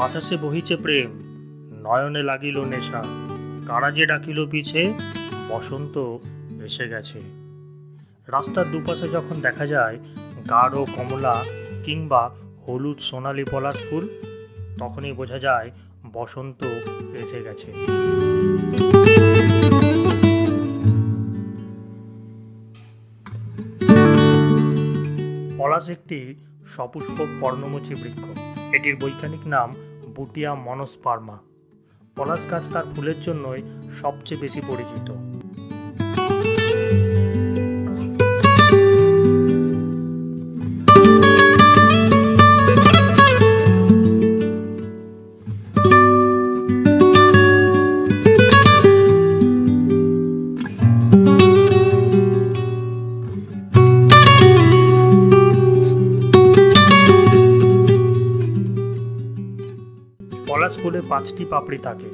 বাতাসে বহিছে প্রেম, নয়নে লাগিল নেশা। কারা যে ডাকিল পিছে, বসন্ত এসে গেছে। রাস্তার দুপাশে যখন দেখা যায় গাঢ় কমলা কিংবা হলুদ সোনালি পলাশ ফুল, তখনই বোঝা যায় বসন্ত এসে গেছে। পলাশ একটি সপুষ্পক পর্ণমোচী বৃক্ষ। এটির বৈজ্ঞানিক নাম বুটিয়া মনস্পার্মা। পলাশ গাছ তার ফুলের জন্যই সবচেয়ে বেশি পরিচিত। ফুলে পাঁচটি পাপড়ি থাকে,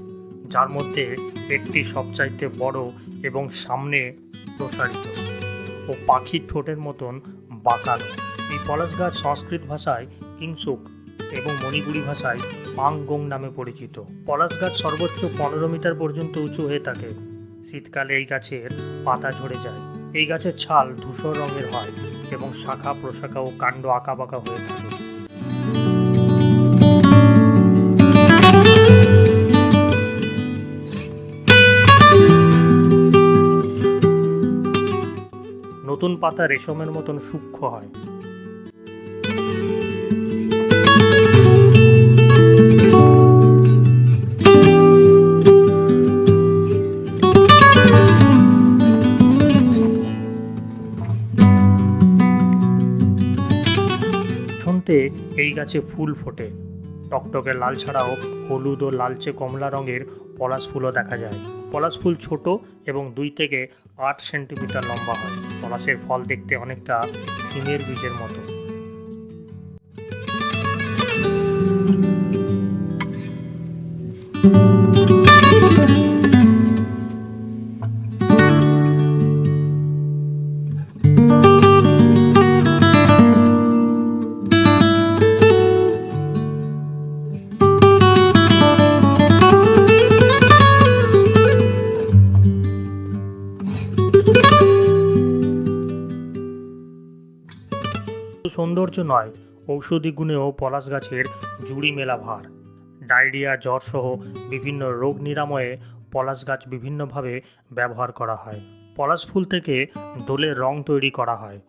যার মধ্যে একটি সবচাইতে বড় এবং সামনে প্রসারিত ও পাখির ঠোঁটের মতন বাঁকানো এই পলাশ গাছ সংস্কৃত ভাষায় কিংসুক এবং মণিপুরি ভাষায় পাংগং নামে পরিচিত। পলাশ গাছ সর্বোচ্চ পনেরো মিটার পর্যন্ত উঁচু হয়ে থাকে। শীতকালে এই গাছের পাতা ঝরে যায়। এই গাছের ছাল ধূসর রঙের হয় এবং শাখা, প্রশাখা ও কাণ্ড আঁকাবাঁকা হয়ে থাকে। পাতা রেশমের মতন সূক্ষ্ম হয়। এই গাছে ফুল ফোটে। টকটকে লাল ছাড়াও হলুদ ও লালচে কমলা রঙের পলাশ ফুলও দেখা যায়। পলাশ ফুল ছোট এবং দুই থেকে আট সেন্টিমিটার লম্বা হয়। পলাশের ফল দেখতে অনেকটা সিমের বীজের মতো। শুধু সৌন্দর্য নয়। ঔষধি গুণেও পলাশ গাছের জুড়ি মেলা ভার। ডায়রিয়া জ্বর সহ বিভিন্ন রোগ নিরাময়ে পলাশ গাছ বিভিন্নভাবে ব্যবহার করা হয়। পলাশ ফুল থেকে দোলের রং তৈরি করা হয়।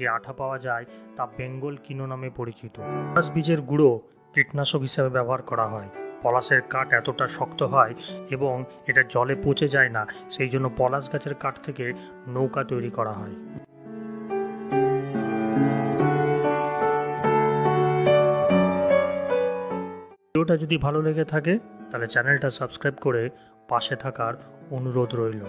যে আঠা পাওয়া যায় তা বেঙ্গল কিনো নামে পরিচিত। পলাশ বীজের গুঁড়ো কীটনাশক হিসেবে ব্যবহার করা হয়। পলাশের কাঠ এতটা শক্ত হয় এবং এটা জলে পচে যায় না, সেই জন্য পলাশ গাছের কাঠ থেকে নৌকা তৈরি করা হয়। ভিডিওটা যদি ভালো লেগে থাকে, তাহলে চ্যানেলটা সাবস্ক্রাইব করে পাশে থাকার অনুরোধ রইল।